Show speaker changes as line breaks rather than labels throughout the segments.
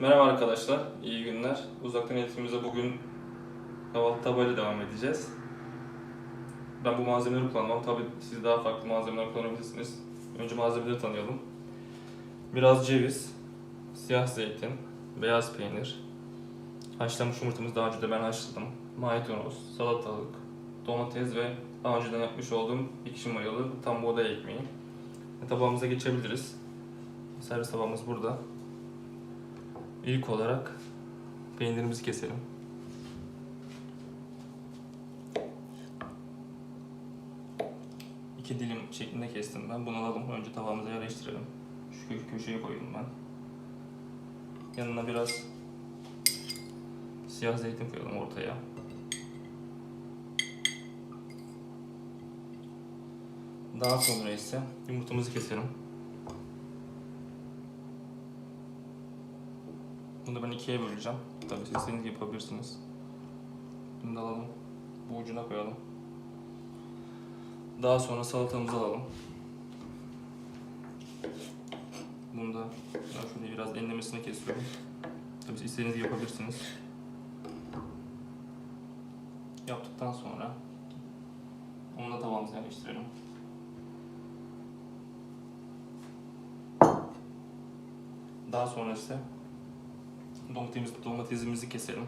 Merhaba arkadaşlar, iyi günler. Uzaktan eğitimimize bugün kahvaltı tabağıyla devam edeceğiz. Ben bu malzemeleri kullanmam. Tabii siz daha farklı malzemeler kullanabilirsiniz. Önce malzemeleri tanıyalım. Biraz ceviz, siyah zeytin, beyaz peynir, haşlanmış yumurtamızı daha önce de ben haşladım. Maydanoz, salatalık, domates ve daha önceden yapmış olduğum ekşi mayalı tam buğday ekmeği. Tabağımıza geçebiliriz. Servis tabağımız burada. İlk olarak peynirimizi keselim. İki dilim şeklinde kestim ben. Bunu alalım. Önce tavamıza yerleştirelim. Şu kö- köşeye koydum ben. Yanına biraz siyah zeytin koyalım ortaya. Daha sonra ise yumurtamızı keselim. Bunu ben ikiye böleceğim. Tabii siz istediğiniz yapabilirsiniz. Bunu da alalım. Bu ucuna koyalım. Daha sonra salatamızı alalım. Bunu da ben şöyle biraz enlemesine kesiyorum. Tabii siz istediğiniz yapabilirsiniz. Yaptıktan sonra onu da tavamıza yerleştirelim. Daha sonra ise domatesimizi, domatesimizi keselim.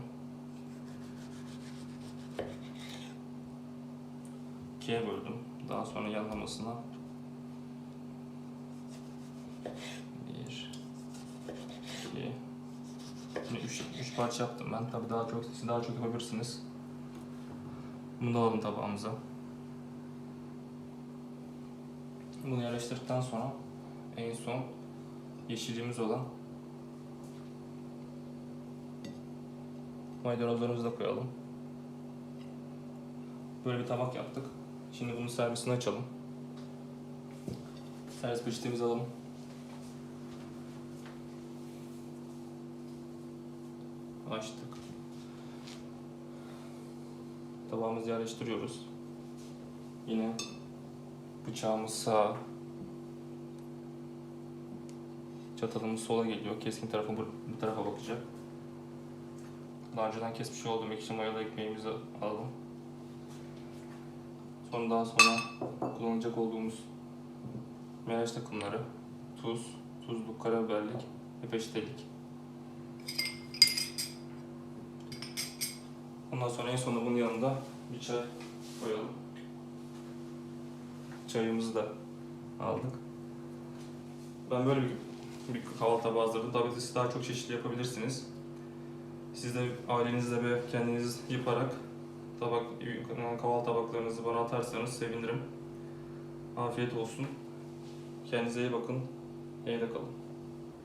İkiye böldüm. Daha sonra yanlamasına bir, iki, Şimdi üç, üç parça yaptım ben. Tabii daha çok, siz daha çok yapabilirsiniz. Bunu da alalım tabağımıza. Bunu yerleştirdikten sonra en son yeşilliğimiz olan Maydanozlarımızı da koyalım. Böyle bir tabak yaptık. Şimdi bunun servisini açalım. Servis peçetemizi alalım. Açtık. Tabağımızı yerleştiriyoruz. Yine bıçağımız sağa. Çatalımız sola geliyor. Keskin tarafı bu, tarafa bakacak. Daha önceden kesmiş olduğum ekşi mayalı ekmeğimizi alalım. Sonra daha sonra kullanacak olduğumuz meyaj takımları, tuz, tuzluk, karabiberlik ve peçetelik. Ondan sonra en sonunda bunun yanında bir çay koyalım. Çayımızı da aldık. Ben böyle bir, bir kahvaltı tabağı hazırladım. Tabii siz daha çok çeşitli yapabilirsiniz. Siz de ailenizle ve kendiniz yaparak tabak, kahvaltı tabaklarınızı bana atarsanız sevinirim. Afiyet olsun. Kendinize iyi bakın. Evde kalın.